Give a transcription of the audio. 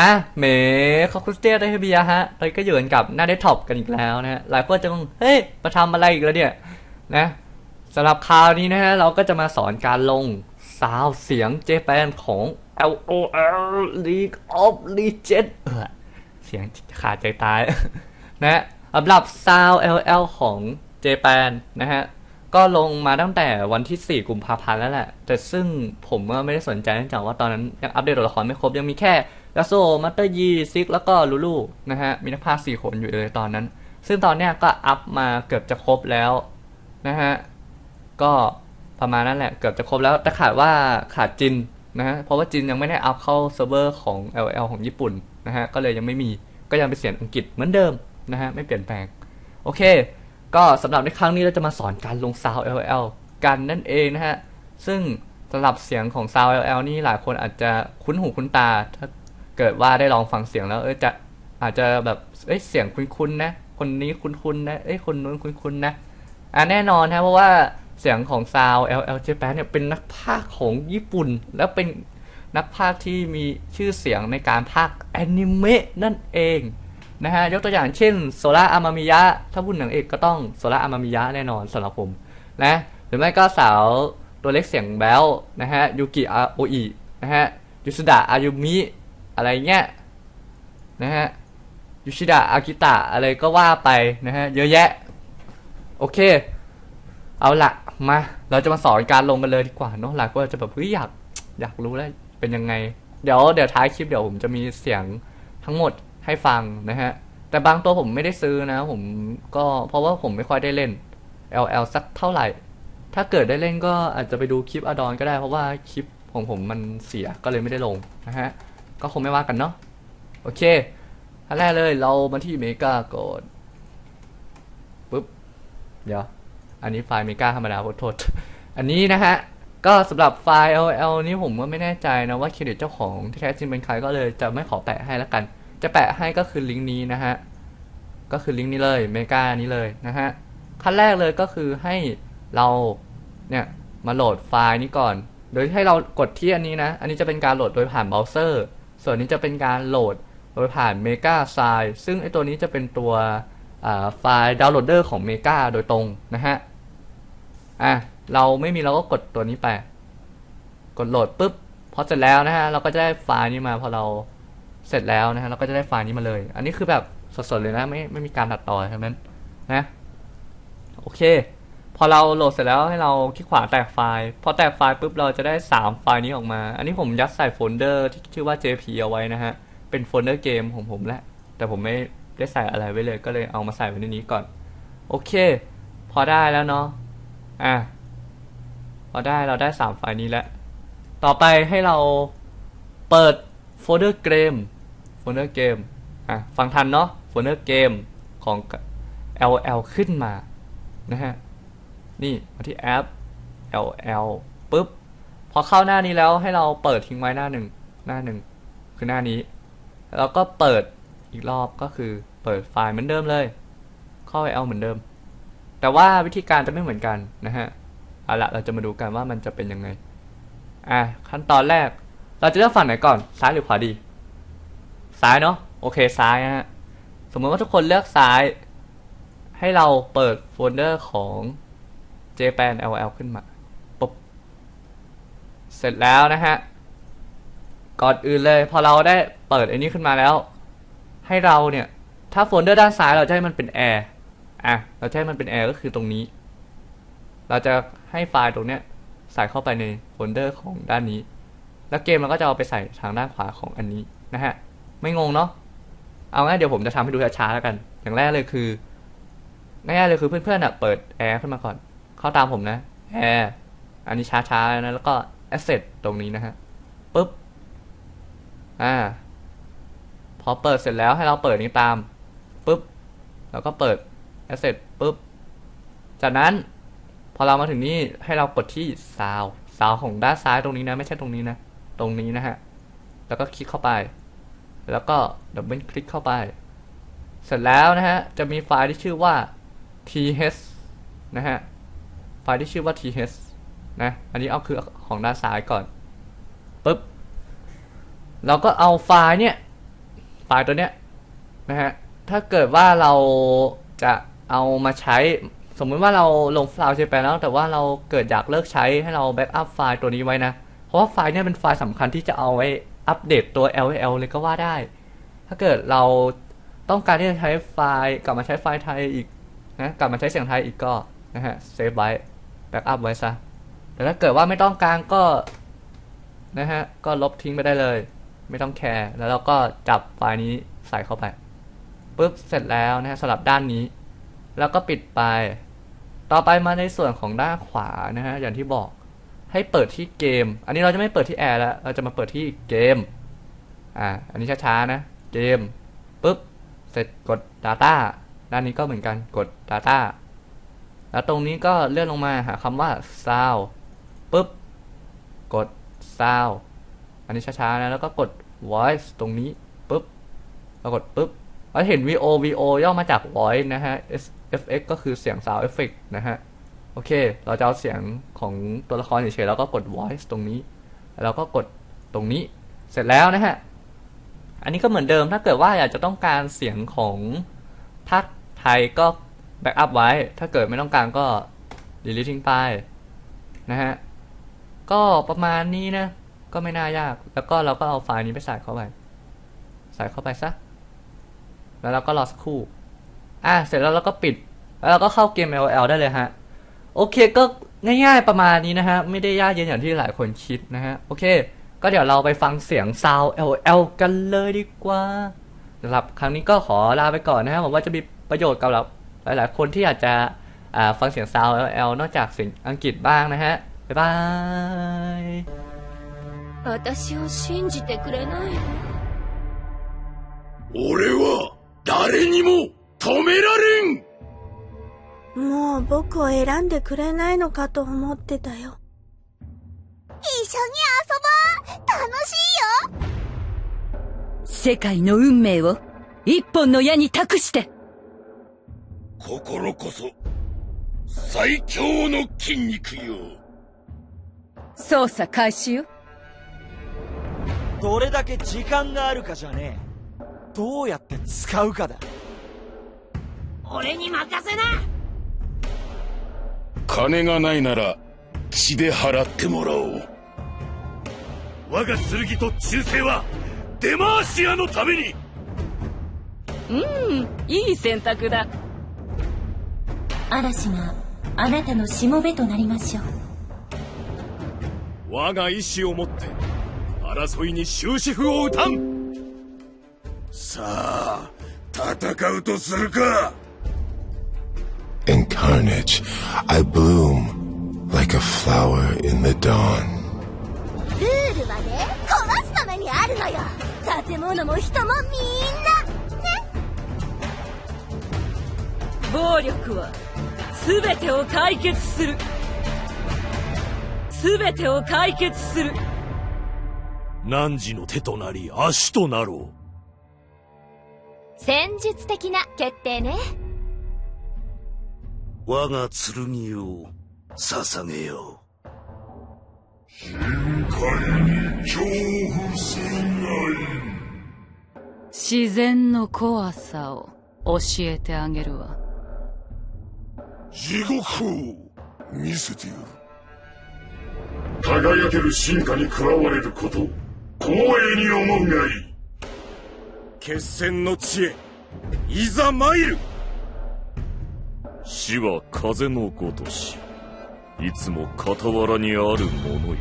อะเมย์คอคุสเตียได้เบียฮะตอนก็อยู่กันกับหน้าเดสก์ท็อปกันอีกแล้วนะฮะหลายคนจะงงเฮ้ยมาทำอะไรอีกแล้วเนี่ยนะสำหรับคราวนี้นะฮะเราก็จะมาสอนการลงซาวเสียงเจแปนของ LOL League of Legends เออเสียงขาดใจตายนะสำหรับซาว LL ของเจแปนนะฮะก็ลงมาตั้งแต่วันที่ 4 กุมภาพันธ์แล้วแหละ แต่ซึ่งผมก็ไม่ได้สนใจเนื่องจากว่าตอนนั้นยังอัปเดตตัวละครไม่ครบยังมีแค่ ยาโซมัตเตอร์ยีซิกแล้วก็ลูลูนะฮะมีนักพากย์4คนอยู่เลยตอนนั้น ซึ่งตอนเนี้ยก็อัพมาเกือบจะครบแล้วนะฮะก็ประมาณนั้นแหละเกือบจะครบแล้วแต่ขาดว่าขาดจินนะฮะเพราะว่าจินยังไม่ได้อัพเข้าเซิร์ฟเวอร์ของ LL ของญี่ปุ่นนะฮะก็เลยยังไม่มีก็ยังเป็นเสียงอังกฤษเหมือนเดิมนะฮะไม่เปลี่ยนแปลงโอเค ก็สำหรับในครั้งนี้เราจะมาสอนการลงซาว LL กันนั่นเองนะฮะซึ่งสำหรับเสียงของซาว LL นี่หลายคนอาจจะคุ้นหูคุ้นตาถ้า เกิดว่าได้ลองฟังเสียงแล้ว เออจะอาจจะแบบเอ้ยเสียงคุ้นๆนะ คนนี้คุ้นๆนะเอ้ยคนนู้นคุ้นๆนะอะแน่นอนนะเพราะว่าเสียงของซาว LL Japan เนี่ยเป็นนักพากของญี่ปุ่น แล้วเป็นนักพากที่มีชื่อเสียงในการพากแอนิเมะนั่นเองนะฮะยกตัวอย่างเช่นโซล่าอามามิยะถ้าพูดหนังเอกก็ต้องโซล่าอามามิยะแน่นอนสำหรับผมนะหรือไม่ก็สาวตัวเล็กเสียงแบลนะฮะยูกิอาโออินะฮะยูสุดะอายุมิ อะไรเงี้ยนะฮะยูชิดะอากิตะอะไรก็ว่าไปนะฮะเยอะแยะ โอเค เอาละมา เราจะมาสอนการลงกันเลยดีกว่าเนาะหลายคนอาจจะแบบเฮ้ยอยากอยากรู้แล้วเป็นยังไง เดี๋ยวเดี๋ยวท้ายคลิปเดี๋ยวผมจะมีเสียงทั้งหมดให้ฟังนะฮะ แต่บางตัวผมไม่ได้ซื้อนะ ผมก็เพราะว่าผมไม่ค่อยได้เล่น LL สักเท่าไหร่ ถ้าเกิดได้เล่นก็อาจจะไปดูคลิปอดอนก็ได้เพราะว่าคลิปของผมมันเสียก็เลยไม่ได้ลงนะฮะ ก็คงไม่ว่ากันเนาะโอเคอันแรกเลยเรามาที่เมกาก่อนปุ๊บเดี๋ยวอันนี้ไฟล์เมกาธรรมดาโทษอันนี้นะฮะก็สำหรับไฟล์ LL นี้ผมก็ไม่แน่ใจนะว่าเครดิตเจ้าของที่แท้จริงเป็นใครก็เลยจะไม่ขอแปะให้แล้วกัน จะแปะให้ก็คือลิงก์นี้นะฮะก็คือลิงก์นี้เลยเมกานี้เลยนะฮะขั้นแรกเลยก็คือให้เราเนี่ยมาโหลดไฟล์นี้ก่อน โดยให้เรากดที่อันนี้นะ อันนี้จะเป็นการโหลดโดยผ่านเบราว์เซอร์ ส่วนนี้จะเป็นการโหลดโดยผ่าน Mega s i ซึ่งไอตัวนี้จะเป็นตัวไฟล์ดาวน์โหลดเดอร์ของ Mega โดยตรงนะฮะอะเราไม่มีเราก็กดตัวนี้ไป กดโหลดปุ๊บพอเสร็จแล้วนะฮะเราก็จะได้ไฟล์นี้มาพอเราเสร็จแล้วนะฮะเราก็จะได้ไฟล์นี้มาเลย อันนี้คือแบบสดๆเลยนะไม่ไม่มีการตัดต่อทั้งนั้นนะโอเค พอเราโหลดเสร็จแล้วให้เราคลิกขวาแตกไฟล์พอแตกไฟล์ปุ๊บเราจะได้ 3 ไฟล์นี้ออกมา อันนี้ผมยัดใส่โฟลเดอร์ที่ชื่อว่า JP เอาไว้นะฮะ เป็นโฟลเดอร์เกมของผมแหละ แต่ผมไม่ได้ใส่อะไรไว้เลยก็เลยเอามาใส่ไว้ในนี้ก่อน โอเค พอได้แล้วเนาะอะพอได้เราได้ 3 ไฟล์นี้แล้ว ต่อไปให้เราเปิดโฟลเดอร์เกมโฟลเดอร์เกมอะฟังทันเนาะโฟลเดอร์เกมของ LL ขึ้นมานะฮะ นี่มาที่แอป LL ปุ๊บ พอเข้าหน้านี้แล้วให้เราเปิดทิ้งไว้หน้าหนึ่งหน้าหนึ่งคือหน้านี้ แล้วก็เปิดอีกรอบก็คือเปิดไฟล์เหมือนเดิมเลย เข้า LL เหมือนเดิม แต่ว่าวิธีการจะไม่เหมือนกันนะฮะเอาละเราจะมาดูกันว่ามันจะเป็นยังไงอะขั้นตอนแรก เราจะเลือกฝั่งไหนก่อนซ้ายหรือขวาดี ซ้ายเนาะโอเคซ้ายนะฮะสมมติว่าทุกคนเลือกซ้าย ให้เราเปิดโฟลเดอร์ของ JPAN LL ขึ้นมาปุ๊บเสร็จแล้วนะฮะ ก่อนอื่นเลย พอเราได้เปิดอันนี้ขึ้นมาแล้ว ให้เราเนี่ย ถ้าโฟลเดอร์ด้านซ้ายเราจะให้มันเป็นแอร์อะ เราจะให้มันเป็นแอร์ก็คือตรงนี้ เราจะให้ไฟล์ตรงเนี้ยใส่เข้าไปในโฟลเดอร์ของด้านนี้ แล้วเกมเราก็จะเอาไปใส่ทางด้านขวาของอันนี้นะฮะ ไม่งงเนาะ เอาง่ายเดี๋ยวผมจะทำให้ดูช้าๆแล้วกัน อย่างแรกเลยคือง่ายๆเลยคือเพื่อนๆอะเปิดแอร์ขึ้นมาก่อน เข้าตามผมนะแอร์อันนี้ช้าๆนะ แล้วก็ asset ตรงนี้นะฮะปุ๊บ อ่า พอเปิดเสร็จแล้วให้เราเปิดนี้ตามปุ๊บ แล้วก็เปิด asset ปุ๊บ จากนั้น พอเรามาถึงนี่ให้เรากดที่ sound sound ของด้านซ้ายตรงนี้นะ ไม่ใช่ตรงนี้นะ ตรงนี้นะฮะ แล้วก็คลิกเข้าไป แล้วก็ดับเบิลคลิกเข้าไป เสร็จแล้วนะฮะ จะมีไฟล์ที่ชื่อว่า th นะฮะ ไฟล์ที่ชื่อว่า th นะ อันนี้เอาคือของด้านซ้ายก่อนปุ๊บ เราก็เอาไฟล์เนี่ย ไฟล์ตัวเนี้ยนะฮะ ถ้าเกิดว่าเราจะเอามาใช้ สมมติว่าเราลงไฟล์ใช่ไปแล้ว แต่ว่าเราเกิดอยากเลิกใช้ให้เราแบ็กอัพไฟล์ตัวนี้ไว้นะ เพราะว่าไฟล์เนี่ยเป็นไฟล์สำคัญที่จะเอาไว้อัปเดตตัว LL เลยก็ว่าได้ ถ้าเกิดเราต้องการที่จะใช้ไฟล์ กลับมาใช้ไฟล์ไทยอีกนะ กลับมาใช้เสียงไทยอีกก็นะฮะ เซฟไว้ แบ็กอัพไว้ซะ แต่ถ้าเกิดว่าไม่ต้องการก็นะฮะ ก็ลบทิ้งไปได้เลย ไม่ต้องแคร์ แล้วเราก็จับไฟล์นี้ใส่เข้าไปปุ๊บ เสร็จแล้วนะฮะสำหรับด้านนี้ แล้วก็ปิดไป ต่อไปมาในส่วนของด้านขวานะฮะ อย่างที่บอก ให้เปิดที่เกม อันนี้เราจะไม่เปิดที่แอร์แล้ว เราจะมาเปิดที่เกม อ่า อันนี้ช้าๆนะ เกม ปุ๊บ เสร็จกด Data ด้านนี้ก็เหมือนกัน กด Data แล้วตรงนี้ก็เลื่อนลงมาหาคำว่า Sound ปุ๊บ กด Sound อันนี้ช้าๆนะ แล้วก็กด Voice ตรงนี้ปุ๊บแล้วกดปุ๊บแล้วเห็น VO VO ย่อมาจาก Voice นะฮะ FX ก็คือเสียง Sound Effect นะฮะ โอเค เราจะเอาเสียงของตัวละครเฉยๆแล้วก็กด voice ตรงนี้ แล้วก็กดตรงนี้ เสร็จแล้วนะฮะ อันนี้ก็เหมือนเดิม ถ้าเกิดว่าอยากจะต้องการเสียงของภาคไทยก็ แบ็กอัพไว้ ถ้าเกิดไม่ต้องการก็ delete ทิ้งไปนะฮะ ก็ประมาณนี้นะ ก็ไม่น่ายาก แล้วก็เราก็เอาไฟล์นี้ไปใส่เข้าไป ใส่เข้าไปซะ แล้วเราก็รอสักครู่ อะ เสร็จแล้วเราก็ปิด แล้วเราก็เข้าเกม LL ได้เลยฮะ โอเคก็ง่ายๆประมาณนี้นะฮะ ไม่ได้ยากเย็นอย่างที่หลายคนคิดนะฮะ โอเค ก็เดี๋ยวเราไปฟังเสียงซาว LL กันเลยดีกว่าสำหรับครั้งนี้ก็ขอลาไปก่อนนะฮะผมว่าจะมีประโยชน์กับเรา หลายๆ คนที่อยากจะอ่าฟังเสียงซาว LL นอกจากเสียงอังกฤษบ้างนะฮะ บ๊ายบาย 私を信じてくれないの俺は誰にも止められんもう僕を選んでくれないのかと思ってたよ。一緒に遊ぼう楽しいよ世界の運命を一本の矢に託して 心こそ最強の筋肉よ。操作開始よ。どれだけ時間があるかじゃねえ。どうやって使うかだ。俺に任せな。金がないなら血で払ってもらおう。我が剣と忠誠はデマーシアのために。うんいい選択だ嵐があなたのしもべとなりましょう。我が意志をもって争いに終止符を打たん。さあ戦うとするか。In carnage, I bloom like a flower in the dawn. ルールはね壊すためにあるのよ。建物も人もみんな暴力は全てを解決する。全てを解決する。汝の手となり足となろ戦術的な決定ね。う我が剣を捧げよう。自然の怖さを教えてあげるわ地獄を見せてやる。輝ける進化に加われること光栄に思うがいい。決戦の地へいざ参る。死は風のごとしいつも傍らにあるものよ